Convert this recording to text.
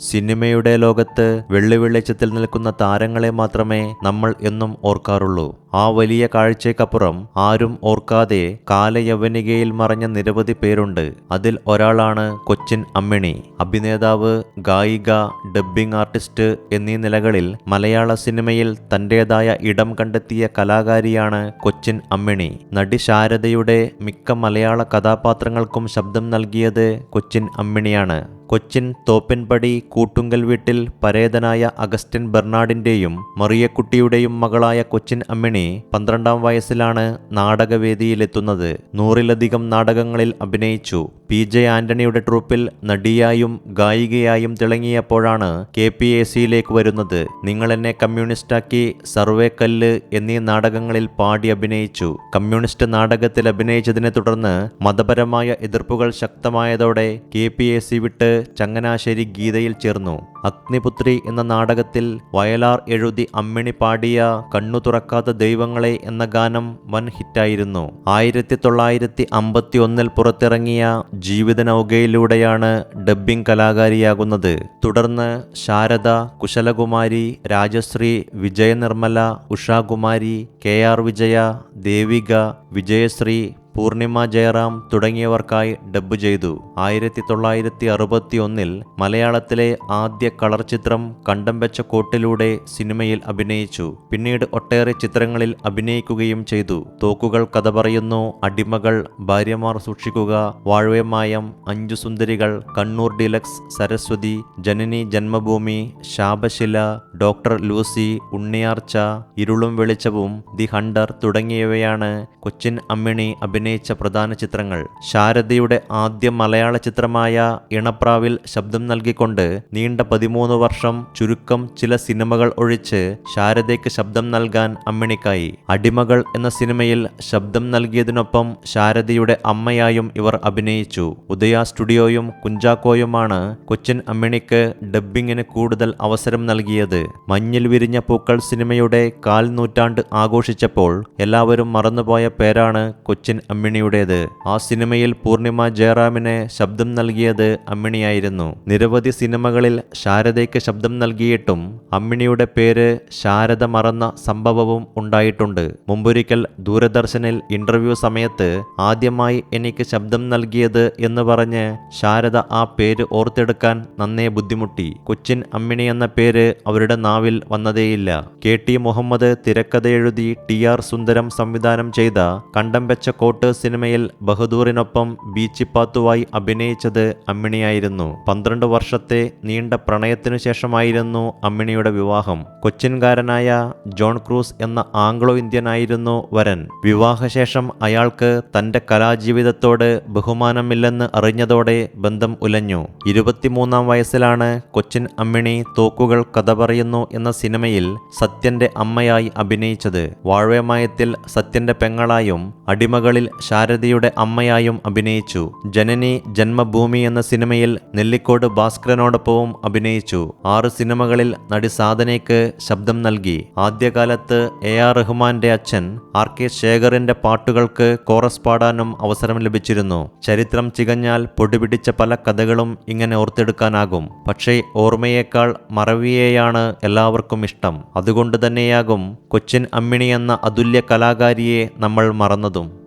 സിനിമയുടെ ലോകത്ത് വെള്ളി വെളിച്ചത്തിൽ നിൽക്കുന്ന താരങ്ങളെ മാത്രമേ നമ്മൾ എന്നും ഓർക്കാറുള്ളൂ. ആ വലിയ കാഴ്ചയ്ക്കപ്പുറം ആരും ഓർക്കാതെ കാലയവനികയിൽ മറഞ്ഞ നിരവധി പേരുണ്ട്. അതിൽ ഒരാളാണ് കൊച്ചിൻ അമ്മിണി. അഭിനേതാവ് ഗായിക ഡബ്ബിംഗ് ആർട്ടിസ്റ്റ് എന്നീ നിലകളിൽ മലയാള സിനിമയിൽ തന്റേതായ ഇടം കണ്ടെത്തിയ കലാകാരിയാണ് കൊച്ചിൻ അമ്മിണി. നടി ശാരദയുടെ മിക്ക മലയാള കഥാപാത്രങ്ങൾക്കും ശബ്ദം നൽകിയത് കൊച്ചിൻ അമ്മിണിയാണ്. കൊച്ചിൻ തോപ്പൻപടി കൂട്ടുങ്കൽ വീട്ടിൽ പരേതനായ അഗസ്റ്റിൻ ബെർണാഡിന്റെയും മറിയക്കുട്ടിയുടെയും മകളായ കൊച്ചിൻ അമ്മിണി പന്ത്രണ്ടാം വയസ്സിലാണ് നാടകവേദിയിലെത്തുന്നത്. നൂറിലധികം നാടകങ്ങളിൽ അഭിനയിച്ചു. പി ജെ ആന്റണിയുടെ ട്രൂപ്പിൽ നടിയായും ഗായികയായും തിളങ്ങിയപ്പോഴാണ് കെ പി എ സിയിലേക്ക് വരുന്നത്. നിങ്ങൾ എന്നെ കമ്മ്യൂണിസ്റ്റാക്കി സർവേ കല്ല് എന്നീ നാടകങ്ങളിൽ പാടി അഭിനയിച്ചു. കമ്മ്യൂണിസ്റ്റ് നാടകത്തിൽ അഭിനയിച്ചതിനെ തുടർന്ന് മതപരമായ എതിർപ്പുകൾ ശക്തമായതോടെ കെ പി എ സി വിട്ട് ചങ്ങനാശ്ശേരി ഗീതയിൽ ചേർന്നു. അഗ്നിപുത്രി എന്ന നാടകത്തിൽ വയലാർ എഴുതി അമ്മിണി പാടിയ കണ്ണു തുറക്കാത്ത ദൈവങ്ങളെ എന്ന ഗാനം വൻ ഹിറ്റായിരുന്നു. ആയിരത്തി തൊള്ളായിരത്തി അമ്പത്തി ഒന്നിൽ പുറത്തിറങ്ങിയ ജീവിത നൗകയിലൂടെയാണ് ഡബ്ബിംഗ് കലാകാരിയാകുന്നത്. തുടർന്ന് ശാരദ കുശലകുമാരി രാജശ്രീ വിജയനിർമ്മല ഉഷാകുമാരി കെ ആർ വിജയ ദേവിക വിജയശ്രീ പൂർണിമ ജയറാം തുടങ്ങിയവർക്കായി ഡബ്ബ് ചെയ്തു. ആയിരത്തി തൊള്ളായിരത്തി അറുപത്തി ഒന്നിൽ മലയാളത്തിലെ ആദ്യ കളർ ചിത്രം കണ്ടം വെച്ച കോട്ടിലൂടെ സിനിമയിൽ അഭിനയിച്ചു. പിന്നീട് ഒട്ടേറെ ചിത്രങ്ങളിൽ അഭിനയിക്കുകയും ചെയ്തു. തോക്കുകൾ കഥ പറയുന്നു അടിമകൾ ഭാര്യമാർ സൂക്ഷിക്കുക വാഴവേമായം അഞ്ചു സുന്ദരികൾ Kannur deluxe Saraswati Janani Janmabhoomi Shapashila doctor Lucy Unniyarcha ഇരുളും വെളിച്ചവും ദി ഹണ്ടർ തുടങ്ങിയവയാണ് കൊച്ചിൻ അമ്മിണി അഭിനയിച്ച പ്രധാന ചിത്രങ്ങൾ. ശാരദയുടെ ആദ്യ മലയാള ചിത്രമായ ഇണപ്രാവിൽ ശബ്ദം നൽകിക്കൊണ്ട് നീണ്ട പതിമൂന്ന് വർഷം ചുരുക്കം ചില സിനിമകൾ ഒഴിച്ച് ശാരദയ്ക്ക് ശബ്ദം നൽകാൻ അമ്മിണിക്കായി. അടിമകൾ എന്ന സിനിമയിൽ ശബ്ദം നൽകിയതിനൊപ്പം ശാരദയുടെ അമ്മയായും ഇവർ അഭിനയിച്ചു. ഉദയ സ്റ്റുഡിയോയും കുഞ്ചാക്കോയുമാണ് കൊച്ചിൻ അമ്മിണിക്ക് ഡബ്ബിങ്ങിന് കൂടുതൽ അവസരം നൽകിയത്. മഞ്ഞിൽ വിരിഞ്ഞ പൂക്കൾ സിനിമയുടെ കാൽ നൂറ്റാണ്ട് ആഘോഷിച്ചപ്പോൾ എല്ലാവരും മറന്നുപോയ പേരാണ് കൊച്ചിൻ അമ്മിണിയുടേത്. ആ സിനിമയിൽ പൂർണിമ ജയറാമിന് ശബ്ദം നൽകിയത് അമ്മിണിയായിരുന്നു. നിരവധി സിനിമകളിൽ ശാരദയ്ക്ക് ശബ്ദം നൽകിയിട്ടും അമ്മിണിയുടെ പേര് ശാരദ മറന്ന സംഭവവും ഉണ്ടായിട്ടുണ്ട്. മുമ്പൊരിക്കൽ ദൂരദർശനിൽ ഇന്റർവ്യൂ സമയത്ത് ആദ്യമായി എനിക്ക് ശബ്ദം നൽകിയത് എന്ന് പറഞ്ഞ് ശാരദ ആ പേര് ഓർത്തെടുക്കാൻ നന്നേ ബുദ്ധിമുട്ടി. കൊച്ചിൻ അമ്മിണി എന്ന പേര് അവരുടെ നാവിൽ വന്നതേയില്ല. കെ ടി മുഹമ്മദ് തിരക്കഥ എഴുതി ടി ആർ സുന്ദരം സംവിധാനം ചെയ്ത കണ്ടം വെച്ച കോട്ട് സിനിമയിൽ ബഹദൂറിനൊപ്പം ബീച്ചിപ്പാത്തുവായി അഭിനയിച്ചത് അമ്മിണിയായിരുന്നു. പന്ത്രണ്ട് വർഷത്തെ നീണ്ട പ്രണയത്തിനു ശേഷമായിരുന്നു അമ്മിണിയുടെ വിവാഹം. കൊച്ചിൻകാരനായ ജോൺ ക്രൂസ് എന്ന ആംഗ്ലോ ഇന്ത്യനായിരുന്നു വരൻ. വിവാഹശേഷം അയാൾക്ക് തന്റെ കലാജീവിതത്തോട് ബഹുമാനമില്ലെന്ന് അറിഞ്ഞതോടെ ബന്ധം ഉലഞ്ഞു. ഇരുപത്തിമൂന്നാം വയസ്സിലാണ് കൊച്ചിൻ അമ്മിണി തോക്കുകൾ കഥ പറയുന്നു എന്ന സിനിമയിൽ സത്യന്റെ അമ്മയായി അഭിനയിച്ചത്. വാഴവേമായത്തിൽ സത്യന്റെ പെങ്ങളായും അടിമകളിൽ ശാരദയുടെ അമ്മയായും അഭിനയിച്ചു. ജനനി ജന്മഭൂമി എന്ന സിനിമയിൽ നെല്ലിക്കോട് ഭാസ്കരനോടൊപ്പവും അഭിനയിച്ചു. ആറ് സിനിമകളിൽ നടി സാധനയ്ക്ക് ശബ്ദം നൽകി. ആദ്യകാലത്ത് എ ആർ റഹ്മാന്റെ അച്ഛൻ ആർ കെ ശേഖറിന്റെ പാട്ടുകൾക്ക് കോറസ് പാടാനും അവസരം ലഭിച്ചിരുന്നു. ചരിത്രം ചികഞ്ഞാൽ പൊടിപിടിച്ച പല കഥകളും ഇങ്ങനെ ഓർത്തെടുക്കാനാകും. പക്ഷേ ഓർമ്മയേക്കാൾ മറവിയെയാണ് എല്ലാവർക്കും ഇഷ്ടം. അതുകൊണ്ട് തന്നെയാകും കൊച്ചിൻ അമ്മിണി എന്ന അതുല്യ കലാകാരിയെ നമ്മൾ മറന്നതും.